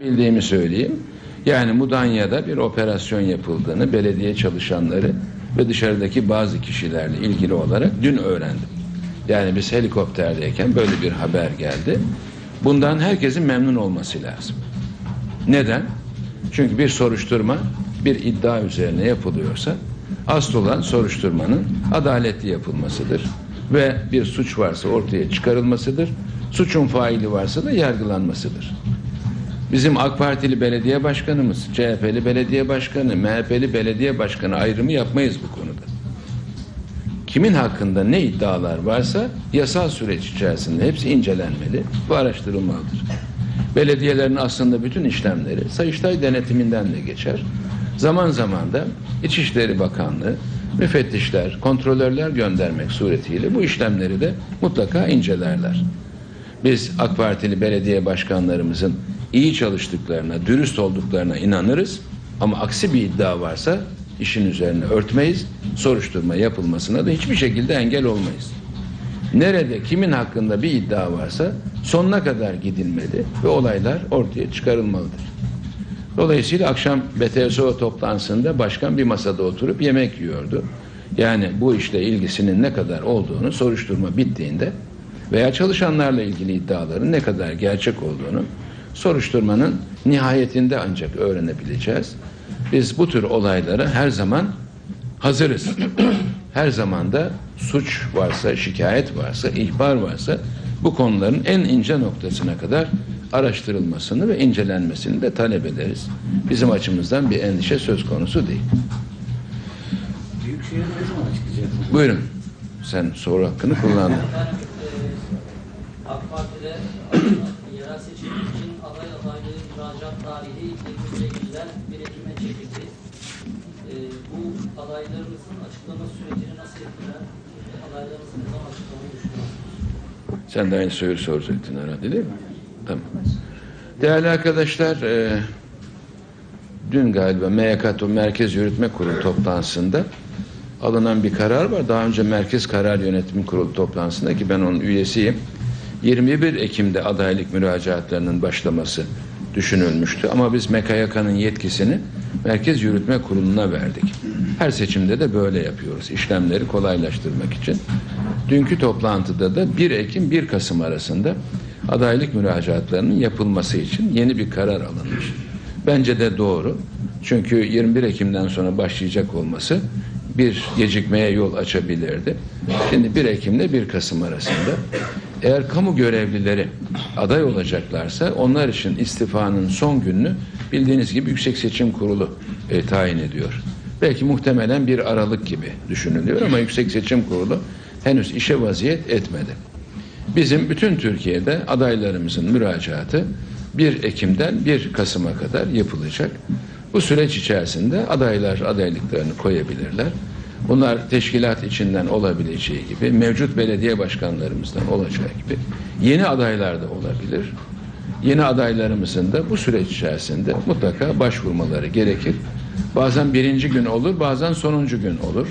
Bildiğimi söyleyeyim. Yani Mudanya'da bir operasyon yapıldığını belediye çalışanları ve dışarıdaki bazı kişilerle ilgili olarak dün öğrendim. Yani biz helikopterdeyken böyle bir haber geldi. Bundan herkesin memnun olması lazım. Neden? Çünkü bir soruşturma bir iddia üzerine yapılıyorsa asıl olan soruşturmanın adaletli yapılmasıdır ve bir suç varsa ortaya çıkarılmasıdır. Suçun faili varsa da yargılanmasıdır. Bizim AK Partili belediye başkanımız, CHP'li belediye başkanı, MHP'li belediye başkanı ayrımı yapmayız bu konuda. Kimin hakkında ne iddialar varsa yasal süreç içerisinde hepsi incelenmeli, bu araştırılmalıdır. Belediyelerin aslında bütün işlemleri Sayıştay denetiminden de geçer. Zaman zaman da İçişleri Bakanlığı müfettişler, kontrolörler göndermek suretiyle bu işlemleri de mutlaka incelerler. Biz AK Partili belediye başkanlarımızın iyi çalıştıklarına, dürüst olduklarına inanırız. Ama aksi bir iddia varsa işin üzerine örtmeyiz. Soruşturma yapılmasına da hiçbir şekilde engel olmayız. Nerede kimin hakkında bir iddia varsa sonuna kadar gidilmeli ve olaylar ortaya çıkarılmalıdır. Dolayısıyla akşam BTSO toplantısında başkan bir masada oturup yemek yiyordu. Yani bu işle ilgisinin ne kadar olduğunu soruşturma bittiğinde veya çalışanlarla ilgili iddiaların ne kadar gerçek olduğunu soruşturmanın nihayetinde ancak öğrenebileceğiz. Biz bu tür olaylara her zaman hazırız. her zaman da suç varsa, şikayet varsa, ihbar varsa bu konuların en ince noktasına kadar araştırılmasını ve incelenmesini de talep ederiz. Bizim açımızdan bir endişe söz konusu değil. Büyükşehir ne zaman açıklayacak? Buyurun. Sen soru hakkını kullandın. Efendim, e, AK Parti'de Sen de aynı soruyu soracaktın herhalde değil mi? Tamam. Değerli arkadaşlar, e, dün galiba MYK Merkez Yürütme Kurulu toplantısında alınan bir karar var. Daha önce Merkez Karar Yönetimi Kurulu toplantısında ki ben onun üyesiyim. 21 Ekim'de adaylık müracaatlarının başlaması düşünülmüştü. Ama biz MKYK'nın yetkisini Merkez Yürütme Kurulu'na verdik. Her seçimde de böyle yapıyoruz. İşlemleri kolaylaştırmak için. Dünkü toplantıda da 1 Ekim 1 Kasım arasında adaylık müracaatlarının yapılması için yeni bir karar alınmış. Bence de doğru. Çünkü 21 Ekim'den sonra başlayacak olması bir gecikmeye yol açabilirdi. Şimdi 1 Ekim ile 1 Kasım arasında eğer kamu görevlileri aday olacaklarsa onlar için istifanın son gününü bildiğiniz gibi Yüksek Seçim Kurulu e, tayin ediyor. Belki muhtemelen bir Aralık gibi düşünülüyor ama Yüksek Seçim Kurulu henüz işe vaziyet etmedi. Bizim bütün Türkiye'de adaylarımızın müracaatı 1 Ekim'den 1 Kasım'a kadar yapılacak. Bu süreç içerisinde adaylar adaylıklarını koyabilirler. Bunlar teşkilat içinden olabileceği gibi, mevcut belediye başkanlarımızdan olacağı gibi yeni adaylar da olabilir. Yeni adaylarımızın da bu süreç içerisinde mutlaka başvurmaları gerekir. Bazen birinci gün olur, bazen sonuncu gün olur.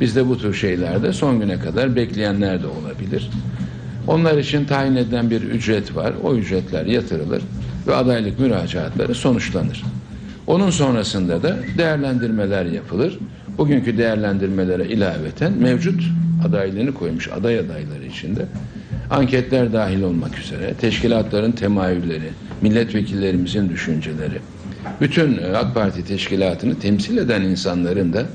Bizde bu tür şeylerde son güne kadar bekleyenler de olabilir. Onlar için tayin edilen bir ücret var. O ücretler yatırılır ve adaylık müracaatları sonuçlanır. Onun sonrasında da değerlendirmeler yapılır. Bugünkü değerlendirmelere ilaveten mevcut adaylığını koymuş aday adayları içinde anketler dahil olmak üzere teşkilatların temayülleri, milletvekillerimizin düşünceleri, bütün e, AK Parti teşkilatını temsil eden insanların da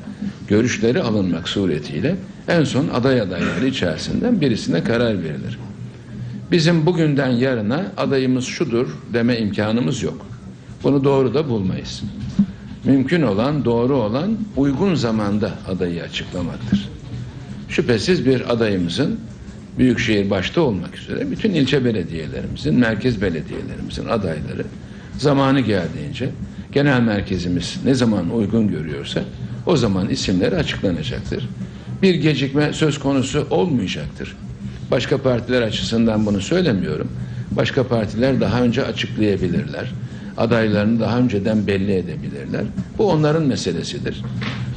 görüşleri alınmak suretiyle en son aday adayları içerisinden birisine karar verilir. Bizim bugünden yarına adayımız şudur deme imkanımız yok. Bunu doğru da bulmayız. Mümkün olan, doğru olan uygun zamanda adayı açıklamaktır. Şüphesiz bir adayımızın Büyükşehir başta olmak üzere bütün ilçe belediyelerimizin, merkez belediyelerimizin adayları zamanı geldiğince genel merkezimiz ne zaman uygun görüyorsa o zaman isimleri açıklanacaktır. Bir gecikme söz konusu olmayacaktır. Başka partiler açısından bunu söylemiyorum. Başka partiler daha önce açıklayabilirler. Adaylarını daha önceden belli edebilirler. Bu onların meselesidir.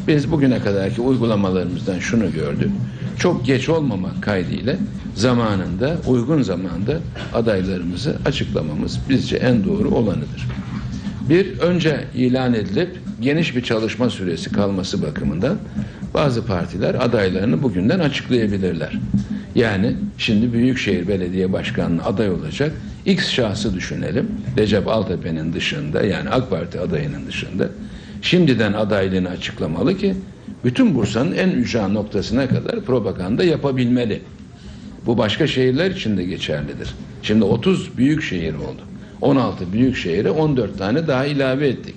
Biz bugüne kadarki uygulamalarımızdan şunu gördük. Çok geç olmamak kaydıyla zamanında, uygun zamanda adaylarımızı açıklamamız bizce en doğru olanıdır. Bir, önce ilan edilip geniş bir çalışma süresi kalması bakımından bazı partiler adaylarını bugünden açıklayabilirler. Yani şimdi Büyükşehir Belediye Başkanı'na aday olacak X şahsı düşünelim. Recep Altepe'nin dışında yani AK Parti adayının dışında şimdiden adaylığını açıklamalı ki bütün Bursa'nın en ücra noktasına kadar propaganda yapabilmeli. Bu başka şehirler için de geçerlidir. Şimdi 30 büyük şehir oldu. 16 büyük şehire 14 tane daha ilave ettik.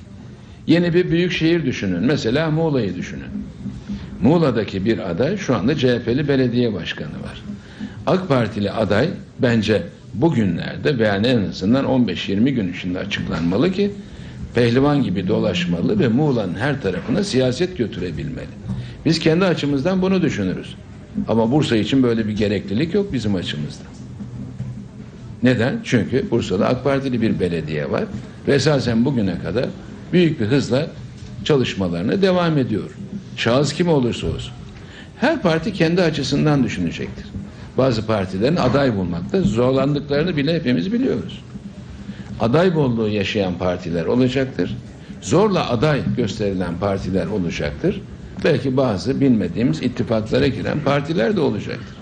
Yeni bir büyük şehir düşünün. Mesela Muğla'yı düşünün. Muğla'daki bir aday şu anda CHP'li belediye başkanı var. AK Partili aday bence bugünlerde veya en azından 15-20 gün içinde açıklanmalı ki pehlivan gibi dolaşmalı ve Muğla'nın her tarafına siyaset götürebilmeli. Biz kendi açımızdan bunu düşünürüz. Ama Bursa için böyle bir gereklilik yok bizim açımızdan. Neden? Çünkü Bursa'da AK Partili bir belediye var ve esasen bugüne kadar büyük bir hızla çalışmalarına devam ediyor. Şahıs kim olursa olsun. Her parti kendi açısından düşünecektir. Bazı partilerin aday bulmakta zorlandıklarını bile hepimiz biliyoruz. Aday bolluğu yaşayan partiler olacaktır. Zorla aday gösterilen partiler olacaktır. Belki bazı bilmediğimiz ittifaklara giren partiler de olacaktır.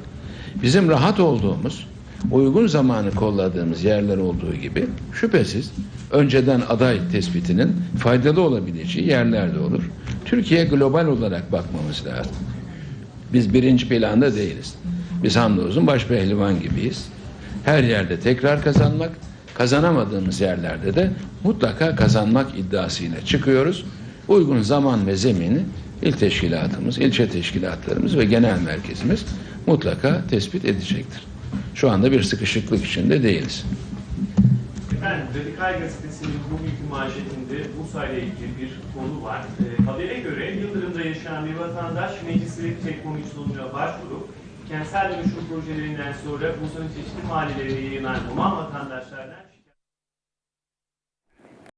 Bizim rahat olduğumuz, uygun zamanı kolladığımız yerler olduğu gibi şüphesiz önceden aday tespitinin faydalı olabileceği yerlerde olur. Türkiye global olarak bakmamız lazım. Biz birinci planda değiliz. Biz hamdolsun baş pehlivan gibiyiz. Her yerde tekrar kazanmak, kazanamadığımız yerlerde de mutlaka kazanmak iddiasıyla çıkıyoruz. Uygun zaman ve zemini il teşkilatımız, ilçe teşkilatlarımız ve genel merkezimiz mutlaka tespit edecektir. Şu anda bir sıkışıklık içinde değiliz. Efendim, Radikal Gazetesi'nin bugünkü manşetinde Bursa ile ilgili bir konu var. E, habere göre Yıldırım'da yaşayan bir vatandaş meclislik tek sonucuna başvurup kentsel dönüşüm projelerinden sonra Bursa'nın çeşitli mahallelerine yayılan Roman vatandaşlardan